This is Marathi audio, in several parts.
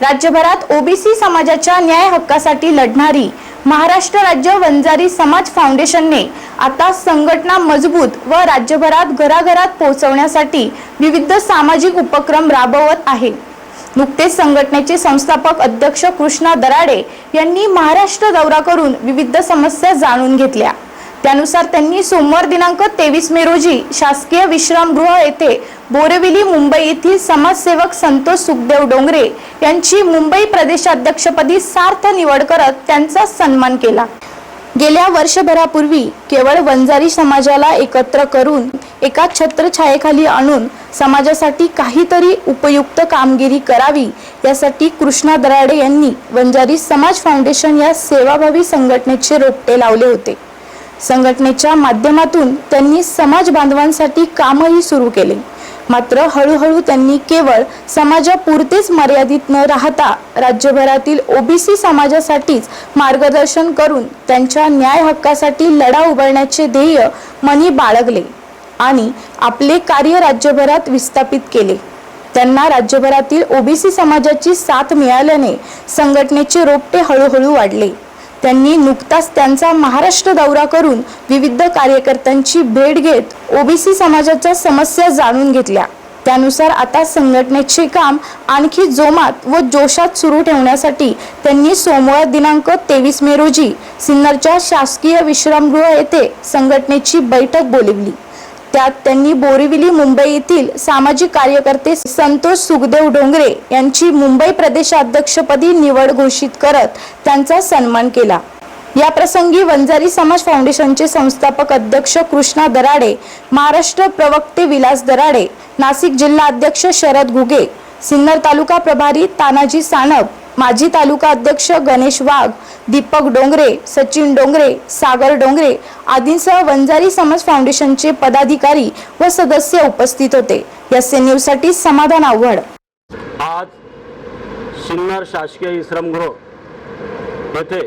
राज्यभरात ओबीसी समाजाच्या न्याय हक्कासाठी लढणारी महाराष्ट्र राज्य वंजारी समाज फाउंडेशनने आता संघटना मजबूत व राज्यभरात घराघरात पोहोचवण्यासाठी विविध सामाजिक उपक्रम राबवत आहे. नुकतेच संघटनेचे संस्थापक अध्यक्ष कृष्णा दराडे यांनी महाराष्ट्र दौरा करून विविध समस्या जाणून घेतल्या. त्यानुसार त्यांनी सोमवार दिनांक तेवीस मे रोजी शासकीय विश्रामगृह येथे बोरेविली मुंबई येथील समाजसेवक संतोष सुखदेव डोंगरे यांची मुंबई प्रदेशाध्यक्षपदी सार्थ निवड करत त्यांचा सन्मान केला. गेल्या वर्षभरापूर्वी केवळ वंजारी समाजाला एकत्र करून एका छत्रछायेखाली आणून समाजासाठी काहीतरी उपयुक्त कामगिरी करावी यासाठी कृष्णा दराडे यांनी वंजारी समाज फाउंडेशन या सेवाभावी संघटनेचे रोपटे लावले होते. संघटनेच्या माध्यमातून त्यांनी समाज बांधवांसाठी कामही सुरू केले. मात्र हळूहळू त्यांनी केवळ समाजापुरतेच मर्यादित न राहता राज्यभरातील ओबीसी समाजासाठीच मार्गदर्शन करून त्यांच्या न्याय हक्कासाठी लढा उभारण्याचे ध्येय मनी बाळगले आणि आपले कार्य राज्यभरात विस्थापित केले. त्यांना राज्यभरातील ओबीसी समाजाची साथ मिळाल्याने संघटनेचे रोपटे हळूहळू वाढले. त्यांनी नुकताच त्यांचा महाराष्ट्र दौरा करून विविध कार्यकर्त्यांची भेट घेत ओबीसी समाजाच्या समस्या जाणून घेतल्या. त्यानुसार आता संघटनेचे काम आणखी जोमात व जोशात सुरू ठेवण्यासाठी त्यांनी सोमवार दिनांक तेवीस मे रोजी सिन्नरच्या शासकीय विश्रामगृह येथे संघटनेची बैठक बोलवली. त्यात त्यांनी बोरिवली मुंबई येथील सामाजिक कार्यकर्ते संतोष सुखदेव डोंगरे यांची मुंबई प्रदेशाध्यक्षपदी निवड घोषित करत त्यांचा सन्मान केला. या प्रसंगी वंजारी समाज फाउंडेशनचे संस्थापक अध्यक्ष कृष्णा दराडे महाराष्ट्र प्रवक्ते विलास दराडे नाशिक जिल्हा अध्यक्ष शरद घुगे सिन्नर तालुका प्रभारी तानाजी सानप माजी तालुका अध्यक्ष गणेश वाघ दीपक डोंगरे सचिन डोंगरे सागर डोंगरे आदींसह वंजारी समाज फाउंडेशनचे पदाधिकारी व सदस्य उपस्थित होते. एस एन न्यूजसाठी समाधान आव्हाड आज सिन्नर शासकीय विश्रमगृह येथे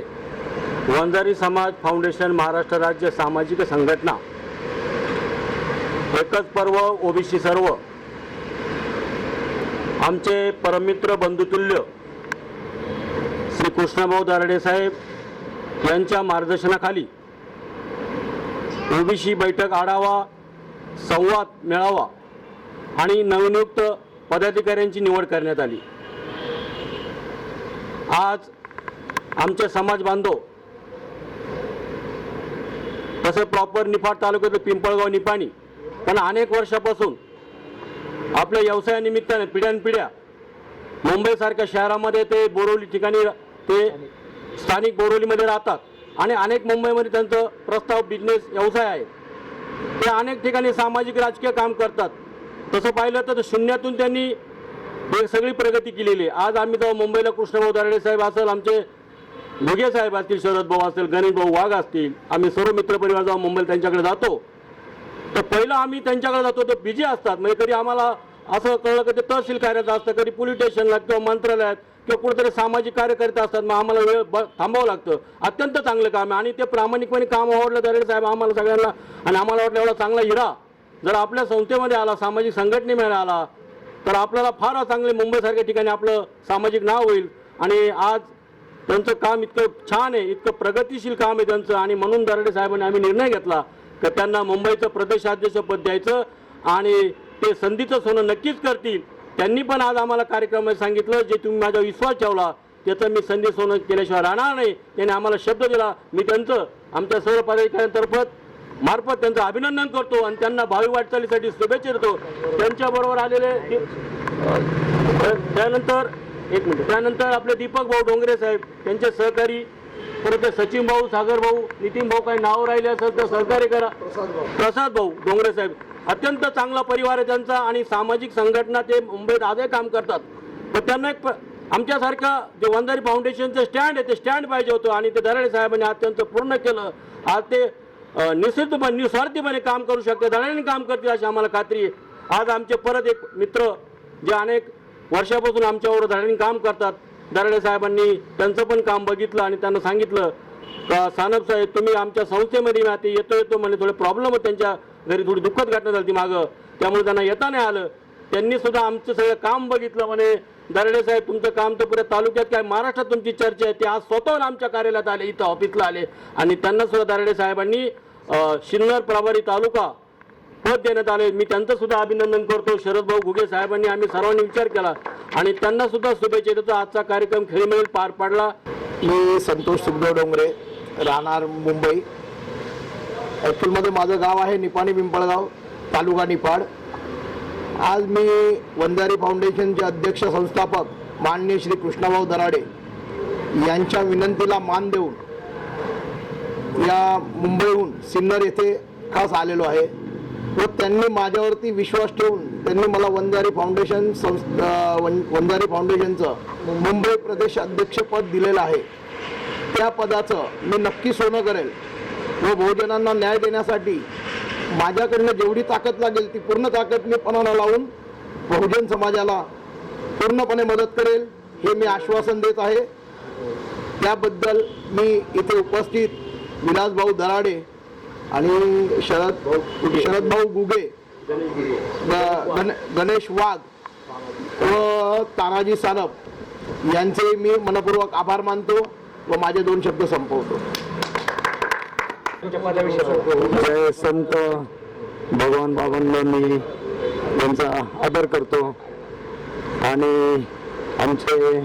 वंजारी समाज फाउंडेशन महाराष्ट्र राज्य सामाजिक संघटना एकच पर्व ओबीसी सर्व आमचे परमित्र बंधुतुल्य श्री कृष्णभाऊ दारडे साहेब यांच्या मार्गदर्शनाखाली ओबीसी बैठक आढावा संवाद मेळावा आणि नवनियुक्त पदाधिकाऱ्यांची निवड करण्यात आली. आज आमचे समाज बांधव तसे प्रॉपर निफाड तालुक्यातलं पिंपळगाव निपाणी पण अनेक वर्षापासून आपल्या व्यवसायानिमित्ताने पिढ्यानपिढ्या मुंबईसारख्या शहरामध्ये ते बोरवली ठिकाणी ते स्थानिक बोरवलीमध्ये राहतात. आणि अनेक मुंबईमध्ये त्यांचं प्रस्ताव बिझनेस व्यवसाय आहे. ते अनेक ठिकाणी सामाजिक राजकीय काम करतात. तसं पाहिलं तर शून्यातून त्यांनी सगळी प्रगती केलेली आहे. आज आम्ही जेव्हा मुंबईला कृष्णभाऊ दराडे साहेब असेल आमचे भुगे साहेब असतील शरद भाऊ असेल गणेश भाऊ वाघ असतील आम्ही सर्व मित्रपरिवार जेव्हा मुंबईला त्यांच्याकडे जातो. तर पहिलं आम्ही त्यांच्याकडे जातो ते बिझी असतात. म्हणजे कधी आम्हाला असं कळलं की ते तहसील कार्यात असतं कधी पोलीस स्टेशनला किंवा मंत्रालयात किंवा कुठेतरी सामाजिक कार्यकर्ते असतात मग आम्हाला वेळ ब थांबावं लागतं. अत्यंत चांगलं काम आहे. आणि ते प्रामाणिकपणे काम आवडलं दरेड साहेब आम्हाला सगळ्यांना आणि आम्हाला वाटलं एवढा चांगला हिरा जर आपल्या संस्थेमध्ये आला सामाजिक संघटनेमध्ये आला तर आपल्याला फार चांगले मुंबईसारख्या ठिकाणी आपलं सामाजिक नाव होईल. आणि आज त्यांचं काम इतकं छान आहे इतकं प्रगतिशील काम आहे त्यांचं. आणि म्हणून दराडे साहेबांनी आम्ही निर्णय घेतला की त्यांना मुंबईचं प्रदेशाध्यक्षपद द्यायचं. आणि ते संधीचं सोनं नक्कीच करतील. त्यांनी पण आज आम्हाला कार्यक्रमात सांगितलं जे तुम्ही माझा विश्वास ठेवला त्याचं मी संधी सोनं केल्याशिवाय राहणार नाही. त्यांनी आम्हाला शब्द दिला. मी त्यांचं आमच्या सर्व पदाधिकाऱ्यांतर्फत मार्फत त्यांचं अभिनंदन करतो आणि त्यांना भावी वाटचालीसाठी शुभेच्छा देतो. त्यांच्याबरोबर आलेले त्यानंतर एक मिनिट. त्यानंतर आपले दीपक भाऊ डोंगरे साहेब त्यांचे सहकारी परत ते सचिन भाऊ सागर भाऊ नितीन भाऊ काही नाव राहिले असेल तर सहकार्य करा. प्रसाद भाऊ डोंगरे साहेब. अत्यंत चांगला परिवार आहे त्यांचा आणि सामाजिक संघटना ते मुंबईत आजही काम करतात. पण त्यांना एक प- आमच्यासारखं जे वंजारी फाउंडेशनचं स्टँड आहे ते स्टँड पाहिजे होतं आणि ते दराडे साहेबांनी आज त्यांचं पूर्ण केलं. आज ते अ, निश्चितपणे निस्वार्थीपणे काम करू शकते दराडेने काम करतील अशी आम्हाला खात्री आहे. आज आमचे परत एक मित्र जे अनेक वर्षापासून आमच्यावर दराड्यांनी काम करतात दराडे साहेबांनी त्यांचं पण काम बघितलं आणि त्यांना सांगितलं का सानप साहेब तुम्ही आमच्या संस्थेमध्ये मी आता येतो येतो म्हणजे थोडे प्रॉब्लेम आहेत त्यांच्या घरी थोडी दुःखद घटना झाली मागं त्यामुळे त्यांना येता नाही आलं. त्यांनी सुद्धा आमचं सगळं काम बघितलं म्हणे. दरडे साहेब तुमचं काम तर पुऱ्या तालुक्यात काय महाराष्ट्रात तुमची चर्चा आहे ते आज स्वतःहून आमच्या कार्यालयात आले इथं ऑफिसला आले. आणि त्यांना सुद्धा दरडे साहेबांनी अं, सिन्नर प्रभारी तालुका पद देण्यात आले. मी त्यांचं सुद्धा अभिनंदन करतो. शरद भाऊ घुगे साहेबांनी आम्ही सर्वांनी विचार केला. आणि त्यांना सुद्धा शुभेच्छा देतो. आजचा कार्यक्रम खेळीमेळी पार पाडला. मी संतोष सुखदेव डोंगरे राहणार मुंबई. ॲक्च्युअलमध्ये माझं गाव आहे निपाणी पिंपळगाव तालुका निपाड. आज मी वंजारी फाउंडेशनचे अध्यक्ष संस्थापक माननीय श्री कृष्णाभाऊ दराडे यांच्या विनंतीला मान देऊन या मुंबईहून सिन्नर येथे खास आलेलो आहे. व त्यांनी माझ्यावरती विश्वास ठेवून त्यांनी मला वंजारी फाउंडेशन संस्था वन वंजारी फाउंडेशनचं मुंबई प्रदेश अध्यक्षपद दिलेलं आहे. त्या पदाचं मी नक्की सोनं करेल. व बहुजनांना न्याय देण्यासाठी माझ्याकडनं जेवढी ताकद लागेल ती पूर्ण ताकद मी पणाला लावून बहुजन समाजाला पूर्णपणे मदत करेल हे मी आश्वासन देत आहे. त्याबद्दल मी इथे उपस्थित विलासभाऊ दराडे आणि शरद शरद भाऊ गुगे ग- गण- गणेश वाघ व तानाजी सानप यांचे मी मनपूर्वक आभार मानतो व माझे दोन शब्द संपवतो. जय संत भगवान बाबांना मी त्यांचा आदर करतो. आणि आमचे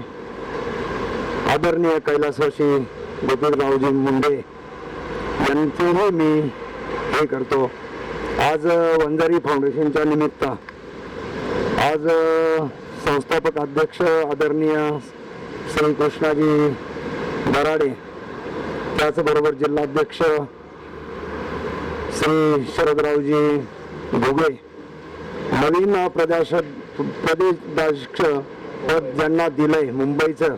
आदरणीय कैलासवासी गोपीरावजी मुंडे यांचेही मी हे करतो. आज वंजारी फाउंडेशनच्या निमित्त आज संस्थापक अध्यक्ष आदरणीय श्री कृष्णाजी दराडे त्याचबरोबर जिल्हाध्यक्ष श्री शरदरावजी घुगे नवीन प्रदेश प्रदेशाध्यक्ष पद ज्यांना दिलंय मुंबईचं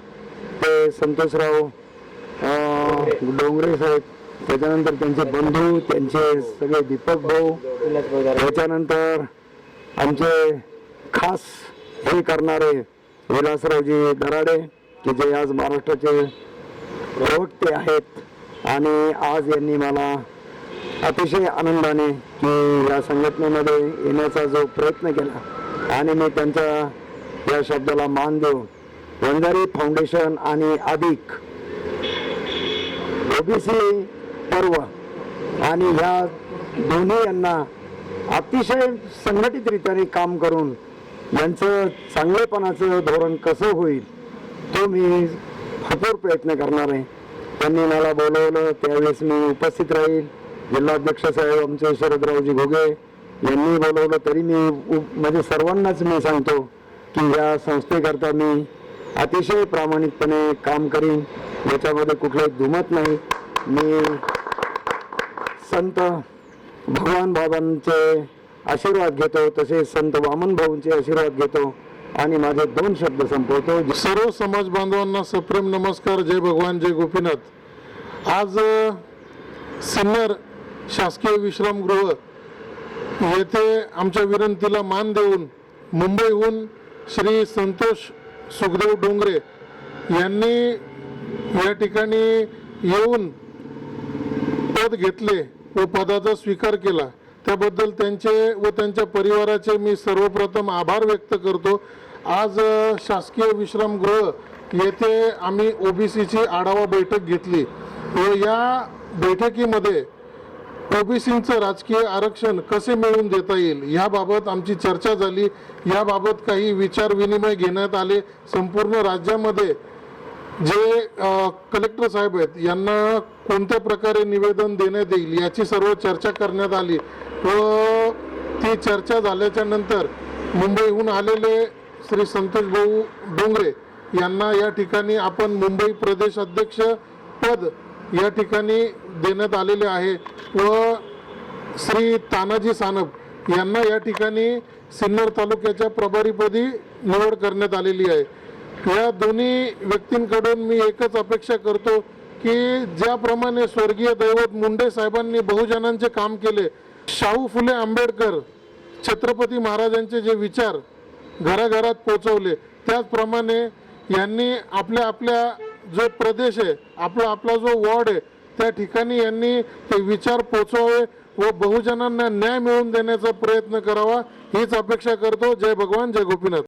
ते संतोषराव डोंगरे साहेब त्याच्यानंतर त्यांचे बंधू त्यांचे सगळे दीपक भाऊ त्याच्यानंतर आमचे खास हे करणारे विलासरावजी दराडे की जे आज महाराष्ट्राचे प्रवक्ते आहेत आणि आज यांनी मला अतिशय आनंदाने की या संघटनेमध्ये येण्याचा जो प्रयत्न केला आणि मी त्यांच्या या शब्दाला मान देऊन वंजारी फाउंडेशन आणि अधिक ओबीसी पर्व आणि ह्या दोन्ही यांना अतिशय संघटित काम करून यांचं चांगलेपणाचं धोरण कसं होईल तो मी भरपूर प्रयत्न करणार आहे. त्यांनी मला बोलवलं त्यावेळेस मी उपस्थित राहील. जिल्हाध्यक्ष साहेब आमचे शरदरावजी घोगे यांनी बोलवलं तरी मी म्हणजे सर्वांनाच मी सांगतो की या संस्थेकरता मी अतिशय प्रामाणिकपणे काम करीन. याच्यामध्ये कुठलंही दुमत नाही. मी संत भगवान बाबांचे आशीर्वाद घेतो तसेच संत वामन भाऊंचे आशीर्वाद घेतो आणि माझे दोन शब्द संपवतो. सर्व समाज बांधवांना सप्रेम नमस्कार. जय भगवान जय गोपीनाथ. आज सिन्नर शासकीय विश्रामगृह येथे आमच्या विनंतीला मान देऊन मुंबईहून श्री संतोष सुखदेव डोंगरे यांनी या ठिकाणी येऊन पद घेतले व पदाचा स्वीकार केला. त्याबद्दल त्यांचे व त्यांच्या परिवाराचे मी सर्वप्रथम आभार व्यक्त करतो. आज शासकीय विश्रामगृह येथे आम्ही ओबीसीची आढावा बैठक घेतली व या बैठकीमध्ये ओबीसीचं राजकीय आरक्षण कसे मिळवून देता येईल? याबाबत आमची चर्चा झाली. याबाबत काही विचार विनिमय घेण्यात आले. संपूर्ण राज्यामध्ये जे कलेक्टर साहेब आहेत यांना कोणत्या प्रकारे निवेदन देण्यात येईल याची सर्व चर्चा करण्यात आली. व ती चर्चा झाल्याच्यानंतर मुंबईहून आलेले श्री संतोष भाऊ डोंगरे यांना या ठिकाणी आपण मुंबई प्रदेश अध्यक्ष पद या ठिकाणी देण्यात आलेले आहे. व श्री तानाजी सानप यांना या ठिकाणी सिन्नर तालुक्याच्या प्रभारीपदी निवड करण्यात आलेली आहे. या दोन्ही व्यक्तींकडून मी एकच अपेक्षा करतो की ज्याप्रमाणे स्वर्गीय दैवत मुंडे साहेबांनी बहुजनांचे काम केले शाहू फुले आंबेडकर छत्रपती महाराजांचे जे विचार घराघरात पोचवले त्याचप्रमाणे यांनी आपल्या आपल्या जो प्रदेश आहे आपला आपला जो वॉर्ड आहे त्या ठिकाणी यांनी ते विचार पोचवावे व बहुजनांना न्याय मिळवून देण्याचा प्रयत्न करावा हीच अपेक्षा करतो. जय भगवान जय गोपीनाथ.